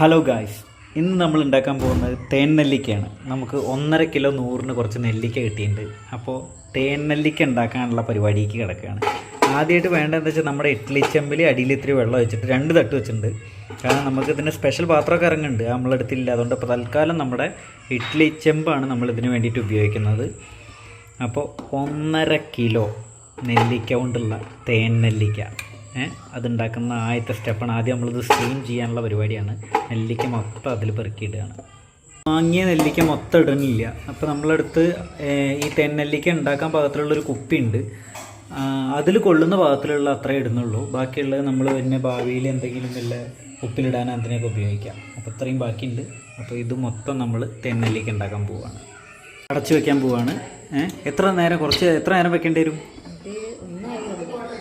Hello guys ഇന്ന് നമ്മൾ ഉണ്ടാക്കാൻ പോകുന്നത് തേൻ നെല്ലിക്കയാണ് നമുക്ക് ഒന്നര കിലോ നൂറിന് കുറച്ച് നെല്ലിക്ക കിട്ടിയിട്ടുണ്ട്. അപ്പോൾ തേൻ നെല്ലിക്ക ഉണ്ടാക്കാനുള്ള പരിപാടിക്ക് കിടക്കുകയാണ്. ആദ്യമായിട്ട് വേണ്ടതെന്ന് വെച്ചാൽ നമ്മുടെ ഇഡ്ഡലി ചെമ്പിൽ അടിയിൽ ഇത്തിരി വെള്ളം വെച്ചിട്ട് രണ്ട് തട്ട് വെച്ചിട്ടുണ്ട്. കാരണം നമുക്ക് ഇതിന് സ്പെഷ്യൽ പാത്രമൊക്കെ ഇറങ്ങുന്നുണ്ട്. നമ്മളെടുത്തില്ല അതുകൊണ്ട് ഇപ്പോൾ തൽക്കാലം നമ്മുടെ ഇഡ്ഡലി ചെമ്പാണ് നമ്മൾ ഇതിന് വേണ്ടിയിട്ട് ഉപയോഗിക്കുന്നത്. അപ്പോൾ ഒന്നര കിലോ നെല്ലിക്ക കൊണ്ടുള്ള തേൻ നെല്ലിക്ക അതുണ്ടാക്കുന്ന ആദ്യത്തെ സ്റ്റെപ്പാണ്. ആദ്യം നമ്മളിത് സ്റ്റീം ചെയ്യാനുള്ള പരിപാടിയാണ്. നെല്ലിക്ക മൊത്തം അതിൽ പെറുക്കിയിടുകയാണ്. വാങ്ങിയ നെല്ലിക്ക മൊത്തം ഇടുന്നില്ല അപ്പോൾ നമ്മളെടുത്ത് ഈ തെന്നെല്ലിക്ക നെല്ലിക്ക ഉണ്ടാക്കാൻ പാകത്തിലുള്ളൊരു കുപ്പിയുണ്ട്. അതിൽ കൊള്ളുന്ന പാകത്തിലുള്ള അത്രേ ഇടുന്നുള്ളൂ. ബാക്കിയുള്ളത് നമ്മൾ പിന്നെ ഭാവിയിൽ എന്തെങ്കിലും വല്ല ഉപ്പിലിടാൻ അതിനൊക്കെ ഉപയോഗിക്കാം. അപ്പോൾ ഇത്രയും ബാക്കിയുണ്ട്. അപ്പോൾ ഇത് മൊത്തം നമ്മൾ തെന്നെല്ലിക്ക നെല്ലിക്ക ഉണ്ടാക്കാൻ പോവുകയാണ് അടച്ചു വെക്കാൻ പോവാണ്. എത്ര നേരം കുറച്ച് എത്ര നേരം വെക്കേണ്ടി വരും?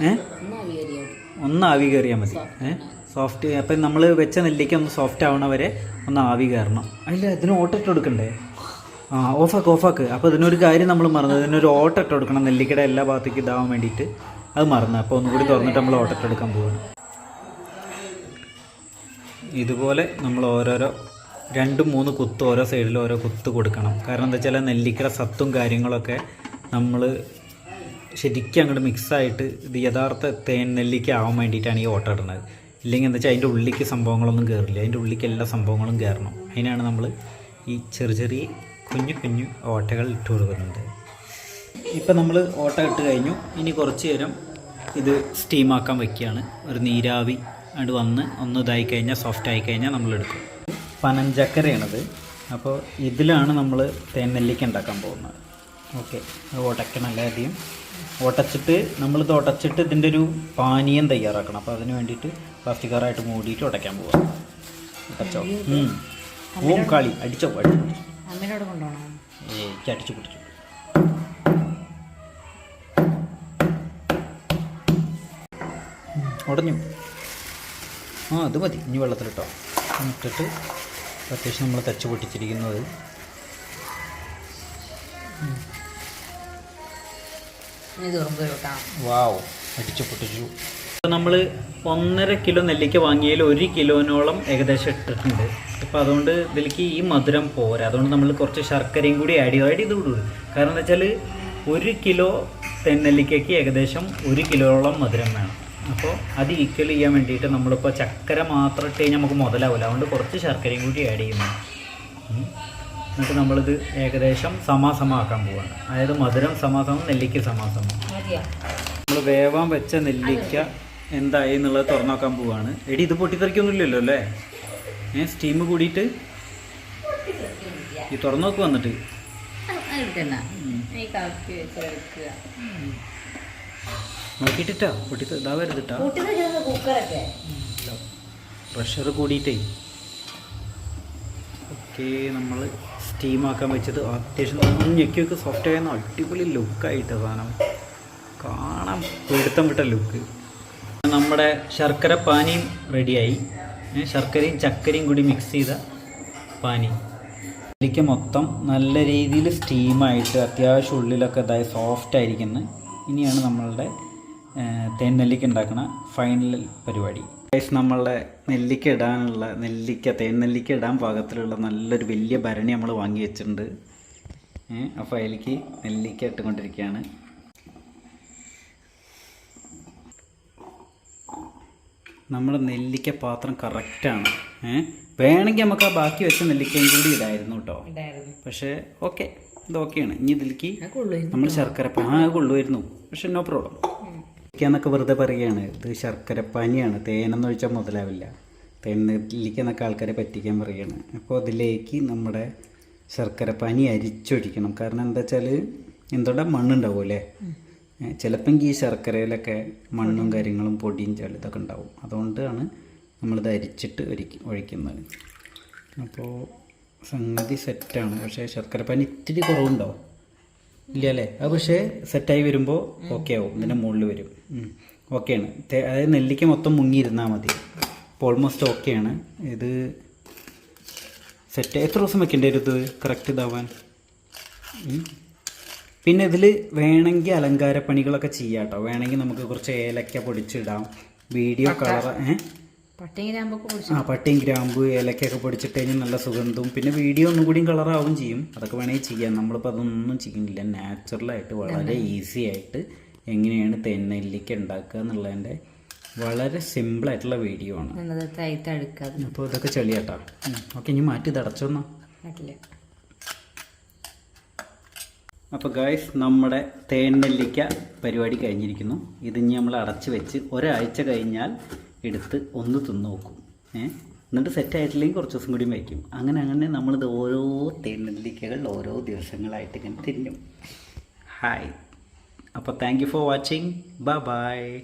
ഏഹ് ഒന്ന് ആവി കയറിയാൽ മതി. സോഫ്റ്റ് അപ്പം നമ്മൾ വെച്ച നെല്ലിക്ക ഒന്ന് സോഫ്റ്റ് ആവണ വരെ ഒന്ന് ആവി കയറണം. അല്ല ഇതിന് ഓട്ടിട്ട് കൊടുക്കണ്ടേ? ആ ഓഫാക്ക് ഓഫാക്ക് അപ്പോൾ ഇതിനൊരു കാര്യം നമ്മൾ മറന്നു. ഇതിനൊരു ഓട്ടിട്ട് കൊടുക്കണം. നെല്ലിക്കയുടെ എല്ലാ ഭാഗത്തേക്കും ഇതാവാൻ വേണ്ടിയിട്ട് അത് മറന്നു. അപ്പോൾ ഒന്നുകൂടി തുറന്നിട്ട് നമ്മൾ ഓട്ടിട്ട് എടുക്കാൻ പോവാണ്. ഇതുപോലെ നമ്മൾ ഓരോരോ രണ്ടും മൂന്ന് കുത്ത് ഓരോ സൈഡിൽ ഓരോ കുത്ത് കൊടുക്കണം. കാരണം എന്താ വെച്ചാൽ നെല്ലിക്കയുടെ സത്തും കാര്യങ്ങളൊക്കെ നമ്മൾ ശരിക്കും അങ്ങോട്ട് മിക്സായിട്ട് ഇത് യഥാർത്ഥ തേൻ നെല്ലിക്ക ആവാൻ വേണ്ടിയിട്ടാണ് ഈ ഓട്ട ഇടുന്നത്. ഇല്ലെങ്കിൽ എന്താ വെച്ചാൽ അതിന്റെ ഉള്ളിലേക്ക് സംഭവങ്ങളൊന്നും കയറില്ല അതിന്റെ ഉള്ളിക്ക് എല്ലാ സംഭവങ്ങളും കയറണം അതിനാണ് നമ്മൾ ഈ ചെറിയ ചെറിയ കുഞ്ഞു കുഞ്ഞു ഓട്ടകൾ ഇട്ട് കൊടുക്കുന്നുണ്ട് ഇപ്പം നമ്മൾ ഓട്ട ഇട്ട് കഴിഞ്ഞു. ഇനി കുറച്ച് നേരം ഇത് സ്റ്റീമാക്കാൻ വെക്കുകയാണ്. ഒരു നീരാവി അത് വന്ന് ഒന്ന് ഇതായി കഴിഞ്ഞാൽ സോഫ്റ്റ് ആയി കഴിഞ്ഞാൽ നമ്മൾ എടുക്കും. പനഞ്ചക്കരയാണത്. അപ്പോൾ ഇതിലാണ് നമ്മൾ തേൻ നെല്ലിക്ക ഉണ്ടാക്കാൻ പോകുന്നത്. ഓക്കെ. അത് ഉടയ്ക്കണം അധികം ഉടച്ചിട്ട് നമ്മളിത് ഉടച്ചിട്ട് ഇതിന്റെ ഒരു പാനീയം തയ്യാറാക്കണം. അപ്പോൾ അതിന് വേണ്ടിയിട്ട് പ്ലാസ്റ്റിക് കവറായിട്ട് മൂടിയിട്ട് ഉടയ്ക്കാൻ പോവാം. ഉടച്ചോ ഉം. ഓം കളി. അടിച്ചോ? അടിച്ചു അടിച്ചു പിടിച്ചു. ഉടഞ്ഞു ആ അത് മതി. ഇനി വെള്ളത്തിലിട്ടോ. ഇട്ടിട്ട് അത്യാവശ്യം നമ്മൾ തച്ച് പൊട്ടിച്ചിരിക്കുന്നത്. വാവ് അടിച്ചു പൊട്ടിച്ചു. നമ്മൾ ഒന്നര കിലോ നെല്ലിക്ക വാങ്ങിയതിൽ ഒരു കിലോനോളം ഏകദേശം ഇട്ടിട്ടുണ്ട്. അപ്പോൾ അതുകൊണ്ട് ഇതിലേക്ക് ഈ മധുരം പോരാ. അതുകൊണ്ട് നമ്മൾ കുറച്ച് ശർക്കരയും കൂടി ആഡ് ചെയ്ത്. ആഡ് ചെയ്ത് വിടും കാരണം എന്താ വെച്ചാൽ ഒരു കിലോ തെന്നെല്ലിക്കയ്ക്ക് ഏകദേശം ഒരു കിലോളം മധുരം വേണം. അപ്പോൾ അത് ഈക്വൽ ചെയ്യാൻ വേണ്ടിയിട്ട് നമ്മളിപ്പോൾ ചക്കര മാത്രം ഇട്ട് കഴിഞ്ഞാൽ നമുക്ക് മുതലാവില്ല അതുകൊണ്ട് കുറച്ച് ശർക്കരയും കൂടി ആഡ് ചെയ്യുന്നു. എന്നിട്ട് നമ്മളിത് ഏകദേശം സമാസമാക്കാൻ പോവാണ്. അതായത് മധുരം സമാസമം നെല്ലിക്ക സമാസമം. മതിയോ? നമ്മൾ വേവാൻ വെച്ച നെല്ലിക്ക എന്തായി എന്നുള്ളത് തുറന്നോക്കാൻ പോവാണ്. എടി ഇത് പൊട്ടിത്തെറിക്കൊന്നുമില്ലല്ലോ അല്ലേ? ഏ സ്റ്റീം കൂടിയിട്ട് ഈ തുറന്നോക്ക് വന്നിട്ട്. നോക്കിട്ടിട്ടാ പൊട്ടി ഇതാ വരുതിട്ടാ? കുക്കറൊക്കെ. പ്രഷർ കൂടിയിട്ടേ. ഓക്കെ നമ്മൾ സ്റ്റീമാക്കാൻ വെച്ചത്. അത്യാവശ്യം ഞെക്കിയൊക്കെ സോഫ്റ്റ് ആയിരുന്ന അടിപൊളി ലുക്കായിട്ട് സാധനം. കാണാൻ പിടുത്തം വിട്ട ലുക്ക് നമ്മുടെ ശർക്കര പാനിയും റെഡിയായി ശർക്കരയും ചക്കരയും കൂടി മിക്സ് ചെയ്ത പാനി. എനിക്ക് മൊത്തം നല്ല രീതിയിൽ സ്റ്റീമായിട്ട് അത്യാവശ്യം ഉള്ളിലൊക്കെ ഇതായി സോഫ്റ്റ് ആയിരിക്കുന്നത് ഇനിയാണ് നമ്മളുടെ തേൻ നെല്ലിക്ക ഉണ്ടാക്കുന്ന ഫൈനൽ പരിപാടി. ഗൈസ് നമ്മളുടെ നെല്ലിക്ക ഇടാനുള്ള നെല്ലിക്ക തേൻ നെല്ലിക്ക ഇടാൻ പാകത്തിലുള്ള നല്ലൊരു വലിയ ഭരണി നമ്മൾ വാങ്ങി വെച്ചിട്ടുണ്ട്. ഏഹ് അപ്പോൾ അതിലേക്ക് നെല്ലിക്ക ഇട്ടുകൊണ്ടിരിക്കുകയാണ്. നമ്മുടെ നെല്ലിക്ക പാത്രം കറക്റ്റാണ് ഏഹ് വേണമെങ്കിൽ നമുക്ക് ആ ബാക്കി വെച്ച നെല്ലിക്കയും കൂടി ഇടായിരുന്നു കേട്ടോ. പക്ഷേ ഓക്കെ ഇത് ഓക്കെയാണ് ഇനി ഇതിലേക്ക് നമ്മൾ ശർക്കര ആ കൊള്ളുമായിരുന്നു പക്ഷെ നോ പ്രോബ്ലം എന്നൊക്കെ വെറുതെ പറയുകയാണ് ഇത് ശർക്കര പനിയാണ് തേനെന്ന് ഒഴിച്ചാൽ മുതലാവില്ല. തേൻ നെല്ലിക്കെന്നൊക്കെ ആൾക്കാരെ പറ്റിക്കാൻ പറയുകയാണ് അപ്പോൾ അതിലേക്ക് നമ്മുടെ ശർക്കര പനി അരിച്ചൊഴിക്കണം. കാരണം എന്താ വെച്ചാൽ എന്തോടെ മണ്ണുണ്ടാവും അല്ലേ? ചിലപ്പോൾ ഈ ശർക്കരയിലൊക്കെ മണ്ണും കാര്യങ്ങളും പൊടിയും ചളി ഇതൊക്കെ ഉണ്ടാവും. അതുകൊണ്ടാണ് നമ്മളിത് അരിച്ചിട്ട് ഒരുക്കി ഒഴിക്കുന്നത്. അപ്പോൾ സംഗതി സെറ്റാണ് പക്ഷേ ശർക്കര പനി ഇത്തിരി കുറവുണ്ടോ? ഇല്ല അല്ലേ അത് പക്ഷേ സെറ്റായി വരുമ്പോൾ ഓക്കെ ആവും. ഇതിന്റെ മുകളിൽ വരും. ഓക്കെയാണ് അതായത് നെല്ലിക്ക മൊത്തം മുങ്ങിയിരുന്നാൽ മതി. അപ്പോൾ ഓൾമോസ്റ്റ് ഓക്കെയാണ് ഇത് സെറ്റ് എത്ര ദിവസം വെക്കേണ്ടി വരും ഇത്? കറക്റ്റ് ഇതാവാൻ. പിന്നെ ഇതിൽ വേണമെങ്കിൽ അലങ്കാര പണികളൊക്കെ ചെയ്യാം കേട്ടോ വേണമെങ്കിൽ നമുക്ക് കുറച്ച് ഏലക്ക പൊടിച്ചിടാം. വീഡിയോ കളർ ഏ പട്ടിയും ഗ്രാമ്പൊക്കെ പൊടിച്ചു ആ പട്ടിയും ഗ്രാമ്പു ഏലക്കൊക്കെ പൊടിച്ചിട്ട് കഴിഞ്ഞാൽ നല്ല സുഗന്ധവും. പിന്നെ വീഡിയോ ഒന്നും കൂടിയും കളറാവും ചെയ്യും. അതൊക്കെ വേണമെങ്കിൽ ചെയ്യാം. നമ്മളിപ്പോൾ അതൊന്നും ചെയ്യുന്നില്ല നാച്ചുറലായിട്ട് വളരെ ഈസി ആയിട്ട് എങ്ങനെയാണ് തെന്നെല്ലിക്ക് ഉണ്ടാക്കുക എന്നുള്ളതിന്റെ വളരെ സിമ്പിളായിട്ടുള്ള വീഡിയോ ആണ്. അപ്പോൾ ഇതൊക്കെ ചെളിയാട്ടാ. ഓക്കെ ഇനി മാറ്റി തടച്ചോന്നാ അപ്പോൾ ഗായ്സ് നമ്മുടെ തേൻ നെല്ലിക്ക പരിപാടി കഴിഞ്ഞിരിക്കുന്നു. ഇത് ഇനി നമ്മൾ അടച്ചു വെച്ച് ഒരാഴ്ച കഴിഞ്ഞാൽ എടുത്ത് ഒന്ന് തിന്ന് നോക്കും. ഏ? എന്നിട്ട് സെറ്റ് ആയിട്ടില്ലെങ്കിൽ കുറച്ച് ദിവസം കൂടി വയ്ക്കും. അങ്ങനെ അങ്ങനെ നമ്മളിത് ഓരോ തേനെല്ലിക്കകൾ ഓരോ ദിവസങ്ങളായിട്ട് ഇങ്ങനെ തിന്നും. ഹായ് അപ്പോൾ thank you for watching bye bye